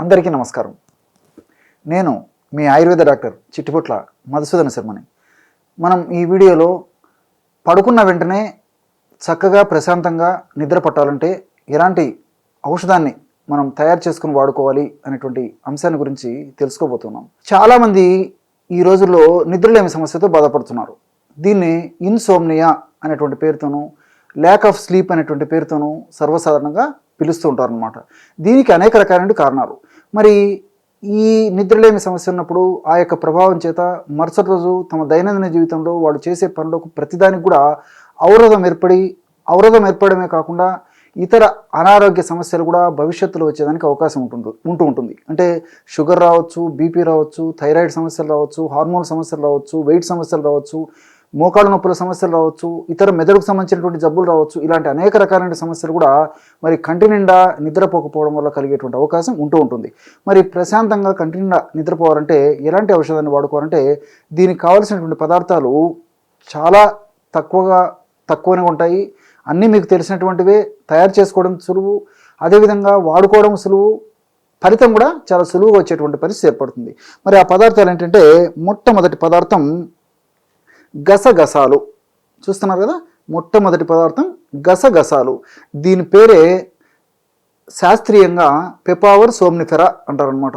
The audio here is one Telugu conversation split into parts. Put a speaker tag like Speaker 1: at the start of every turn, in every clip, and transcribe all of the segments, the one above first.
Speaker 1: అందరికీ నమస్కారం. నేను మీ ఆయుర్వేద డాక్టర్ చిట్టుపుట్ల మధుసూదన శర్మని. మనం ఈ వీడియోలో పడుకున్న వెంటనే చక్కగా ప్రశాంతంగా నిద్ర పట్టాలంటే ఎలాంటి ఔషధాన్ని మనం తయారు చేసుకుని వాడుకోవాలి అనేటువంటి అంశాన్ని గురించి తెలుసుకోబోతున్నాం. చాలామంది ఈ రోజుల్లో నిద్రలేమి సమస్యతో బాధపడుతున్నారు. దీన్ని ఇన్సోమ్నియా అనేటువంటి పేరుతోనూ ల్యాక్ ఆఫ్ స్లీప్ అనేటువంటి పేరుతోనూ సర్వసాధారణంగా పిలుస్తూ ఉంటారు అనమాట దీనికి అనేక రకాలైన కారణాలు. మరి ఈ నిద్రలేమి సమస్య ఉన్నప్పుడు ఆ యొక్క ప్రభావం చేత మరుసటి రోజు తమ దైనందిన జీవితంలో వాళ్ళు చేసే పనులకు ప్రతిదానికి కూడా అవరోధం ఏర్పడి అవరోధం ఏర్పడమే కాకుండా ఇతర అనారోగ్య సమస్యలు కూడా భవిష్యత్తులో వచ్చేదానికి అవకాశం ఉంటుంది ఉంటూ ఉంటుంది. అంటే షుగర్ రావచ్చు బీపీ రావచ్చు థైరాయిడ్ సమస్యలు రావచ్చు హార్మోన్ సమస్యలు రావచ్చు వెయిట్ సమస్యలు రావచ్చు మోకాళ్ళ నొప్పుల సమస్యలు రావచ్చు ఇతర మెదడుకు సంబంధించినటువంటి జబ్బులు రావచ్చు ఇలాంటి అనేక రకాలైన సమస్యలు కూడా మరి కంటి నిండా నిద్రపోకపోవడం వల్ల కలిగేటువంటి అవకాశం ఉంటూ ఉంటుంది. మరి ప్రశాంతంగా కంటి నిండా నిద్రపోవాలంటే ఎలాంటి ఔషధాన్ని వాడుకోవాలంటే దీనికి కావలసినటువంటి పదార్థాలు చాలా తక్కువగా తక్కువనే ఉంటాయి. అన్నీ మీకు తెలిసినటువంటివే తయారు చేసుకోవడం సులువు. అదేవిధంగా వాడుకోవడం సులువు. ఫలితం కూడా చాలా సులువుగా వచ్చేటువంటి పరిస్థితి ఏర్పడుతుంది. మరి ఆ పదార్థాలు ఏంటంటే మొట్టమొదటి పదార్థం గసగసాలు. చూస్తున్నారు కదా? మొట్టమొదటి పదార్థం గసగసాలు. దీని పేరే శాస్త్రీయంగా పెపావర్ సోమ్నిఫెరా అంటారనమాట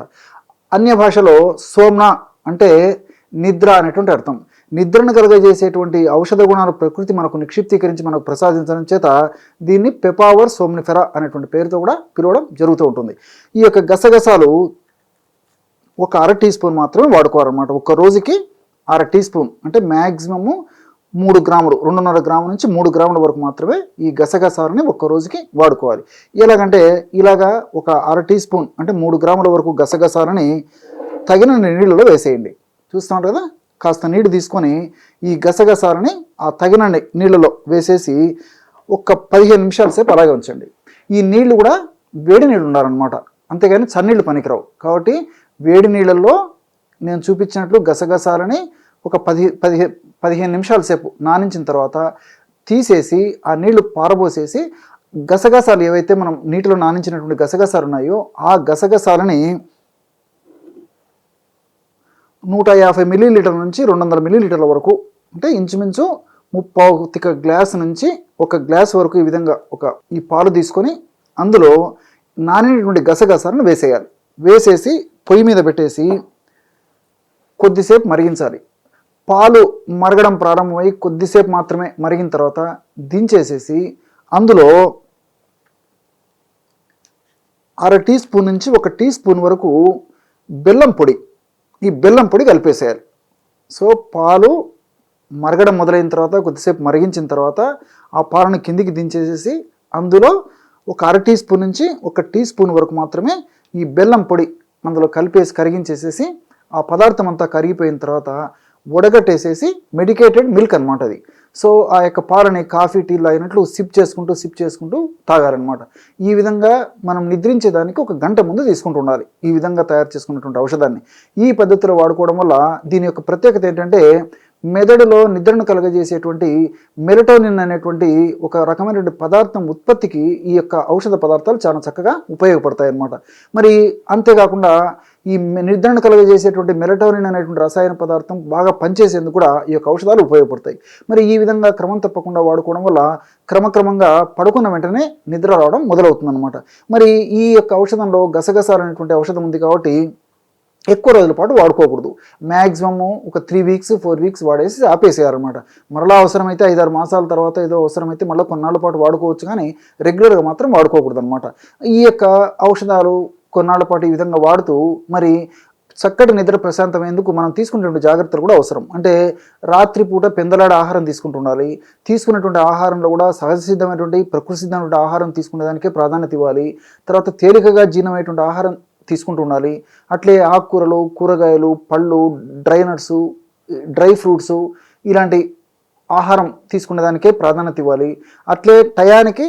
Speaker 1: అన్య భాషలో సోమ్న అంటే నిద్ర అనేటువంటి అర్థం. నిద్రను కలుగజేసేటువంటి ఔషధ గుణాలు ప్రకృతి మనకు నిక్షిప్తీకరించి మనకు ప్రసాదించడం చేత దీన్ని పెపావర్ సోమ్నిఫెరా అనేటువంటి పేరుతో కూడా పిలవడం జరుగుతూ ఉంటుంది. ఈ యొక్క గసగసాలు ఒక అర టీ స్పూన్ మాత్రమే వాడుకోవాలన్నమాట. ఒక రోజుకి అర టీ స్పూన్ అంటే మ్యాక్సిమము మూడు గ్రాములు రెండున్నర గ్రాముల నుంచి మూడు గ్రాముల వరకు మాత్రమే ఈ గసగసాలని ఒక్క రోజుకి వాడుకోవాలి. ఎలాగంటే ఇలాగా ఒక అర టీ స్పూన్ అంటే మూడు గ్రాముల వరకు గసగసాలని తగిన నీళ్ళలో వేసేయండి. చూస్తున్నారు కదా? కాస్త నీళ్ళు తీసుకొని ఈ గసగసాలని ఆ తగిన నీళ్ళలో వేసేసి ఒక పదిహేను నిమిషాల సేపు అలాగే ఉంచండి. ఈ నీళ్ళు కూడా వేడి నీళ్ళు ఉండాలన్నమాట. అంతేగాని చన్నీళ్ళు పనికిరావు. కాబట్టి వేడి నీళ్ళల్లో నేను చూపించినట్లు గసగసాలని ఒక పది పదిహే పదిహేను నిమిషాల సేపు నానించిన తర్వాత తీసేసి ఆ నీళ్ళు పారబోసేసి గసగసాలు ఏవైతే మనం నీటిలో నానించినటువంటి గసగసాలు ఉన్నాయో ఆ గసగసాలని నూట యాభై మిల్లీలీటర్ల నుంచి రెండు వందల మిల్లీలీటర్ల వరకు అంటే ఇంచుమించు ముప్పావు తిక్క గ్లాస్ నుంచి ఒక గ్లాస్ వరకు ఈ విధంగా ఒక ఈ పాలు తీసుకొని అందులో నానినటువంటి గసగసాలను వేసేయాలి. వేసేసి పొయ్యి మీద పెట్టేసి కొద్దిసేపు మరిగించాలి. పాలు మరగడం ప్రారంభమై కొద్దిసేపు మాత్రమే మరిగిన తర్వాత దించేసేసి అందులో అర టీ స్పూన్ నుంచి ఒక టీ స్పూన్ వరకు బెల్లం పొడి ఈ బెల్లం పొడి కలిపేసేయాలి. సో పాలు మరగడం మొదలైన తర్వాత కొద్దిసేపు మరిగించిన తర్వాత ఆ పాలను కిందికి దించేసేసి అందులో ఒక అర టీ స్పూన్ నుంచి ఒక టీ స్పూన్ వరకు మాత్రమే ఈ బెల్లం పొడి అందులో కలిపేసి కరిగించేసేసి ఆ పదార్థం అంతా కరిగిపోయిన తర్వాత ఉడగట్టేసేసి మెడికేటెడ్ మిల్క్ అనమాట అది. సో ఆ యొక్క పాలని కాఫీ టీలు అయినట్లు సిప్ చేసుకుంటూ సిప్ చేసుకుంటూ తాగారనమాట ఈ విధంగా మనం నిద్రించేదానికి ఒక గంట ముందు తీసుకుంటూ ఉండాలి. ఈ విధంగా తయారు చేసుకున్నటువంటి ఔషధాన్ని. ఈ పద్ధతిలో వాడుకోవడం వల్ల దీని యొక్క ప్రత్యేకత ఏంటంటే మెదడులో నిద్రను కలగజేసేటువంటి మెలటోనిన్ అనేటువంటి ఒక రకమైనటువంటి పదార్థం ఉత్పత్తికి ఈ యొక్క ఔషధ పదార్థాలు చాలా చక్కగా ఉపయోగపడతాయి అన్నమాట మరి అంతేకాకుండా ఈ నిద్రను కలుగజేసేటువంటి మెలటోనిన్ అనేటువంటి రసాయన పదార్థం బాగా పనిచేసేందుకు కూడా ఈ యొక్క ఔషధాలు ఉపయోగపడతాయి. మరి ఈ విధంగా క్రమం తప్పకుండా వాడుకోవడం వల్ల క్రమక్రమంగా పడుకున్న వెంటనే నిద్ర రావడం మొదలవుతుందన్నమాట. మరి ఈ యొక్క ఔషధంలో గసగసాలు అనేటువంటి ఔషధం ఉంది కాబట్టి ఎక్కువ రోజుల పాటు వాడుకోకూడదు. మ్యాక్సిమము ఒక త్రీ వీక్స్ ఫోర్ వీక్స్ వాడేసి ఆపేసేయాలన్నమాట. మరలా అవసరమైతే ఐదారు మాసాల తర్వాత ఏదో అవసరమైతే మళ్ళీ కొన్నాళ్ళ పాటు వాడుకోవచ్చు కానీ రెగ్యులర్గా మాత్రం వాడుకోకూడదు అనమాట ఈ యొక్క ఔషధాలు కొన్నాళ్ళ పాటు ఈ విధంగా వాడుతూ మరి చక్కటి నిద్ర ప్రశాంతమేందుకు మనం తీసుకునేటువంటి జాగ్రత్తలు కూడా అవసరం. అంటే రాత్రిపూట పెందలాడ ఆహారం తీసుకుంటుండాలి. తీసుకున్నటువంటి ఆహారంలో కూడా సహజ సిద్ధమైనటువంటి ప్రకృతి సిద్ధమైనటువంటి ఆహారం తీసుకునేదానికే ప్రాధాన్యత ఇవ్వాలి. తర్వాత తేలికగా జీర్ణమైనటువంటి ఆహారం తీసుకుంటూ ఉండాలి. అట్లే ఆకుకూరలు కూరగాయలు పళ్ళు డ్రై నట్స్ డ్రై ఫ్రూట్స్ ఇలాంటి ఆహారం తీసుకునేదానికే ప్రాధాన్యత ఇవ్వాలి. అట్లే టయానికి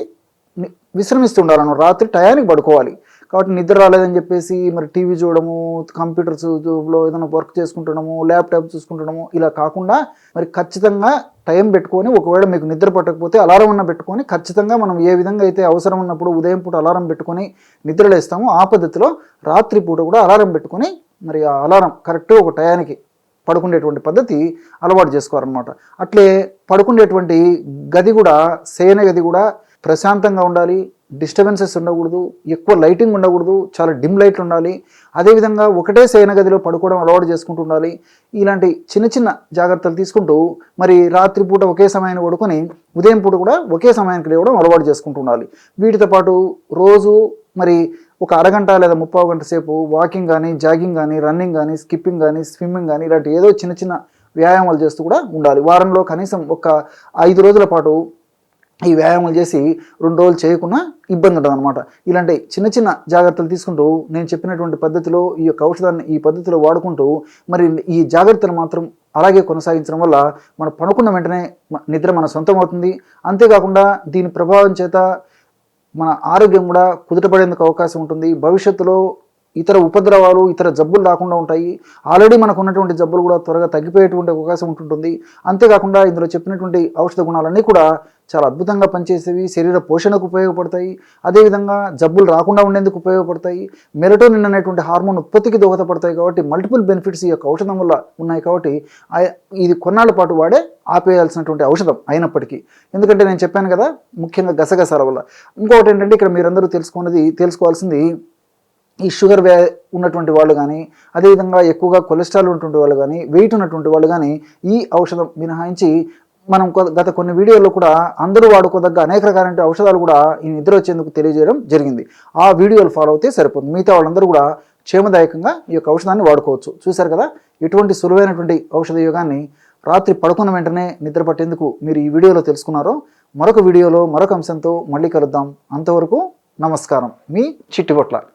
Speaker 1: విశ్రమిస్తుండాలను విశ్రమిస్తూ ఉండాలను. రాత్రి టయానికి పడుకోవాలి. కాబట్టి నిద్ర రాలేదని చెప్పేసి మరి టీవీ చూడడము కంప్యూటర్స్లో ఏదైనా వర్క్ చేసుకుంటడము ల్యాప్టాప్ చూసుకుంటడము ఇలా కాకుండా మరి ఖచ్చితంగా టైం పెట్టుకొని ఒకవేళ మీకు నిద్ర పట్టకపోతే అలారం ఉన్న పెట్టుకొని ఖచ్చితంగా మనం ఏ విధంగా అయితే అవసరం ఉన్నప్పుడు ఉదయం పూట అలారం పెట్టుకొని నిద్రలేస్తామో ఆ పద్ధతిలో రాత్రి పూట కూడా అలారం పెట్టుకొని మరి ఆ అలారం కరెక్ట్ ఒక టయానికి పడుకునేటువంటి పద్ధతి అలవాటు చేసుకోవాలన్నమాట. అట్లే పడుకునేటువంటి గది కూడా శయన గది కూడా ప్రశాంతంగా ఉండాలి డిస్టర్బెన్సెస్ ఉండకూడదు ఎక్కువ లైటింగ్ ఉండకూడదు చాలా డిమ్ లైట్లు ఉండాలి. అదేవిధంగా ఒకటే శయనగదిలో పడుకోవడం అలవాటు చేసుకుంటూ ఉండాలి. ఇలాంటి చిన్న చిన్న జాగ్రత్తలు తీసుకుంటూ మరి రాత్రిపూట ఒకే సమయాన్ని పడుకొని ఉదయం పూట కూడా ఒకే సమయానికి లేవడం అలవాటు చేసుకుంటూ ఉండాలి. వీటితో పాటు రోజు మరి ఒక అరగంట లేదా ముప్పావు గంట సేపు వాకింగ్ కానీ జాగింగ్ కానీ రన్నింగ్ కానీ స్కిప్పింగ్ కానీ స్విమ్మింగ్ కానీ ఇలాంటి ఏదో చిన్న చిన్న వ్యాయామాలు చేస్తూ కూడా ఉండాలి. వారంలో కనీసం ఒక ఐదు రోజుల పాటు ఈ వ్యాయామాలు చేసి రెండు రోజులు చేయకుండా ఇబ్బంది ఉంటుంది అనమాట ఇలాంటి చిన్న చిన్న జాగ్రత్తలు తీసుకుంటూ నేను చెప్పినటువంటి పద్ధతిలో ఈ యొక్క ఔషధాన్ని ఈ పద్ధతిలో వాడుకుంటూ మరి ఈ జాగ్రత్తలు మాత్రం అలాగే కొనసాగించడం వల్ల మనం పడుకున్న వెంటనే నిద్ర మన సొంతం అవుతుంది అంతేకాకుండా దీని ప్రభావం చేత మన ఆరోగ్యం కూడా కుదుటపడేందుకు అవకాశం ఉంటుంది. భవిష్యత్తులో ఇతర ఉపద్రవాలు ఇతర జబ్బులు రాకుండా ఉంటాయి. ఆల్రెడీ మనకు ఉన్నటువంటి జబ్బులు కూడా త్వరగా తగ్గిపోయేటువంటి అవకాశం ఉంటుంటుంది. అంతేకాకుండా ఇందులో చెప్పినటువంటి ఔషధ గుణాలన్నీ కూడా చాలా అద్భుతంగా పనిచేసేవి శరీర పోషణకు ఉపయోగపడతాయి అదేవిధంగా జబ్బులు రాకుండా ఉండేందుకు ఉపయోగపడతాయి మెలటోనిన్ అనేటువంటి హార్మోన్ ఉత్పత్తికి దోహదపడతాయి కాబట్టి మల్టిపుల్ బెనిఫిట్స్ ఈ యొక్క ఔషధం వల్ల ఉన్నాయి కాబట్టి ఇది కొన్నాళ్ళ పాటు వాడే ఆపేయాల్సినటువంటి ఔషధం అయినప్పటికీ. ఎందుకంటే నేను చెప్పాను కదా ముఖ్యంగా గసగసాల వల్ల. ఇంకొకటి ఏంటంటే ఇక్కడ మీరందరూ తెలుసుకున్నది తెలుసుకోవాల్సింది ఈ షుగర్ వ్యా ఉన్నటువంటి వాళ్ళు కానీ అదేవిధంగా ఎక్కువగా కొలెస్ట్రాల్ ఉన్నటువంటి వాళ్ళు కానీ వెయిట్ ఉన్నటువంటి వాళ్ళు కానీ ఈ ఔషధం మినహాయించి మనం కొ- గత కొన్ని వీడియోల్లో కూడా అందరూ వాడుకోదగ్గ అనేక రకాలైన ఔషధాలు కూడా ఈ నిద్ర వచ్చేందుకు తెలియజేయడం జరిగింది. ఆ వీడియోలు ఫాలో అయితే సరిపోతుంది. మిగతా వాళ్ళందరూ కూడా క్షేమదాయకంగా ఈ యొక్క ఔషధాన్ని వాడుకోవచ్చు. చూశారు కదా? ఎటువంటి సులువైనటువంటి ఔషధ యోగాన్ని రాత్రి పడుకున్న వెంటనే నిద్ర పట్టేందుకు మీరు ఈ వీడియోలో తెలుసుకున్నారో మరొక వీడియోలో మరొక అంశంతో మళ్ళీ కలుద్దాం. అంతవరకు నమస్కారం. మీ చిట్టిబొట్ల